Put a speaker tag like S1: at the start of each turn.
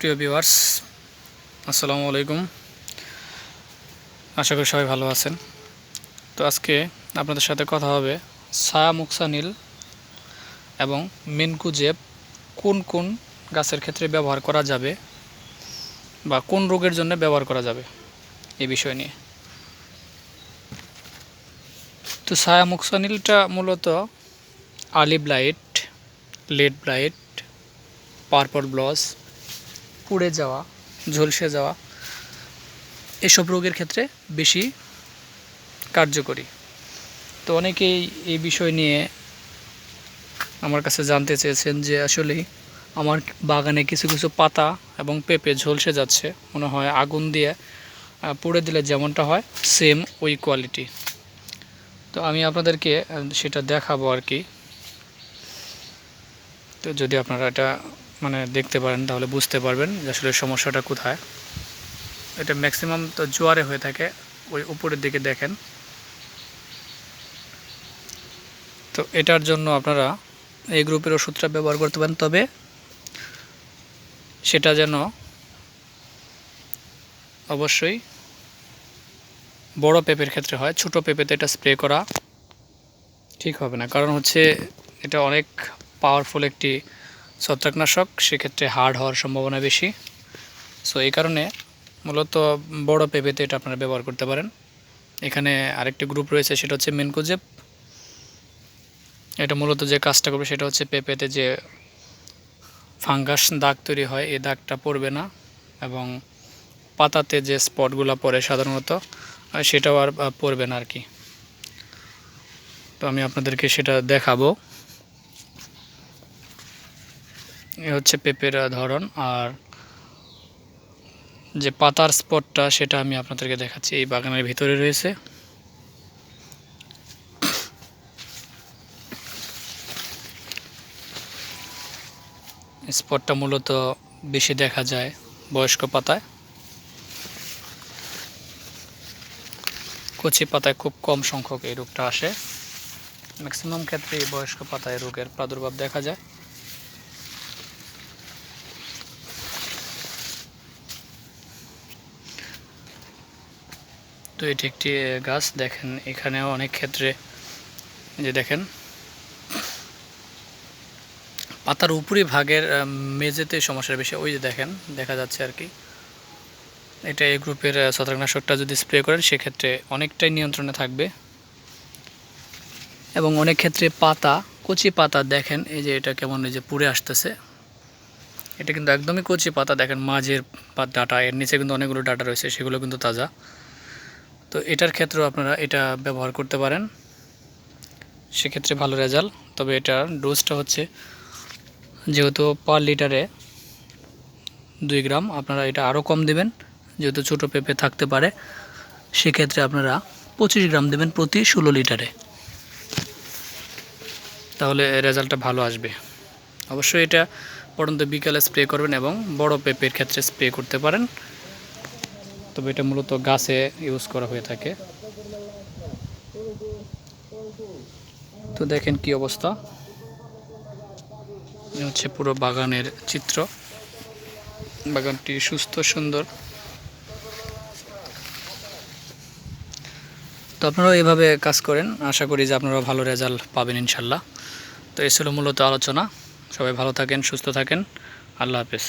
S1: প্রিয় ভিউয়ার্স, আসসালামু আলাইকুম। আশা করি সবাই ভালো আছেন। তো আজকে আপনাদের সাথে কথা হবে ছায়া মুক্সানিল এবং মিনকুজেব কোন কোন গাছের ক্ষেত্রে ব্যবহার করা যাবে বা কোন রোগের জন্য ব্যবহার করা যাবে এই বিষয় নিয়ে। তো ছায়া মুক্সানিলটা মূলত early blight late blight purple blotch পুড়ে যাওয়া, ঝলসে যাওয়া, এসব রোগের ক্ষেত্রে বেশি কার্যকরী। তো অনেকেই এই বিষয় নিয়ে আমার কাছে জানতে চেয়েছেন যে আসলে আমার বাগানে কিছু কিছু পাতা এবং পেঁপে ঝলসে যাচ্ছে। মনে হয় আগুন দিয়ে পুড়ে দিলে যেমনটা হয় সেম ওই কোয়ালিটি তো আমি আপনাদেরকে সেটা দেখাবো আর কি। তো যদি আপনারা এটা মানে দেখতে পারেন, তাহলে বুঝতে পারবেন যে আসলে সমস্যাটা কোথায়। এটা ম্যাক্সিমাম তো জোয়ারে হয়ে থাকে, ওই উপরের দিকে দেখেন। তো এটার জন্য আপনারা এই গ্রুপের ওষুধটা ব্যবহার করতে পারেন, তবে সেটা যেন অবশ্যই বড় পেঁপের ক্ষেত্রে হয়, ছোট পেঁপেতে এটা স্প্রে করা ঠিক হবে না। কারণ হচ্ছে এটা অনেক পাওয়ারফুল একটি ছত্রাকনাশক, সেক্ষেত্রে হার্ড হওয়ার সম্ভাবনা বেশি। সো এই কারণে মূলত বড় পেঁপেতে এটা আপনারা ব্যবহার করতে পারেন। এখানে আরেকটি গ্রুপ রয়েছে, সেটা হচ্ছে মেনকোজেব। এটা মূলত যে কাজটা করবে, সেটা হচ্ছে পেঁপেতে যে ফাঙ্গাস দাগ তৈরি হয়, এই দাগটা পড়বে না এবং পাতাতে যে স্পটগুলো পড়ে সাধারণত, সেটাও আর পড়বে না আর কি। তো আমি আপনাদেরকে সেটা দেখাবো। এ হচ্ছে পেঁপের ধরন, আর যে পাতার স্পটটা সেটা আমি আপনাদেরকে দেখাচ্ছি, এই বাগানের ভিতরে রয়েছে। স্পটটা মূলত বেশি দেখা যায় বয়স্ক পাতায়। কচি পাতায় খুব কম সংখ্যক এই রোগটা আসে। ম্যাক্সিমাম ক্ষেত্রে বয়স্ক পাতায় রোগের প্রাদুর্ভাব দেখা যায়। তো এটি একটি গাছ। দেখেন, এখানেও অনেক ক্ষেত্রে যে দেখেন, পাতার উপরি ভাগের মেঝেতে সমস্যা বেশি ওই যে দেখেন, দেখা যাচ্ছে আর কি। এটা এই গ্রুপের ছত্রাকনাশকটা যদি স্প্রে করেন, সেক্ষেত্রে অনেকটাই নিয়ন্ত্রণে থাকবে। এবং অনেক ক্ষেত্রে পাতা, কচি পাতা, দেখেন, এই যে এটা কেমন, এই যে পুড়ে আসতেছে। এটা কিন্তু একদমই কচি পাতা। দেখেন, মাঝের পা- ডাটা, এর নিচে কিন্তু অনেকগুলো ডাটা রয়েছে, সেগুলো কিন্তু তাজা। তো এটার ক্ষেত্রেও আপনারা এটা ব্যবহার করতে পারেন। সেক্ষেত্রে ভালো রেজাল্ট তবে এটার ডোজটা হচ্ছে যেহেতু পার লিটারে দুই গ্রাম, আপনারা এটা আরও কম দেবেন, যেহেতু ছোটো পেঁপে থাকতে পারে, সেক্ষেত্রে আপনারা পঁচিশ গ্রাম দেবেন প্রতি ষোলো লিটারে তাহলে রেজাল্টটা ভালো আসবে। অবশ্যই এটা পরন্ত বিকালে স্প্রে করবেন এবং বড় পেঁপের ক্ষেত্রে স্প্রে করতে পারেন। তবে এটা মূলত গাছে ইউজ করা হয়ে থাকে। তো দেখেন কি অবস্থা। হচ্ছে পুরো বাগানের চিত্র। বাগানটি সুস্থ, সুন্দর। তো আপনারাও এভাবে কাজ করেন। আশা করি যে আপনারা ভালো রেজাল্ট পাবেন ইনশাল্লাহ। তো এ ছিল মূলত আলোচনা। সবাই ভালো থাকেন, সুস্থ থাকেন। আল্লাহ হাফেজ।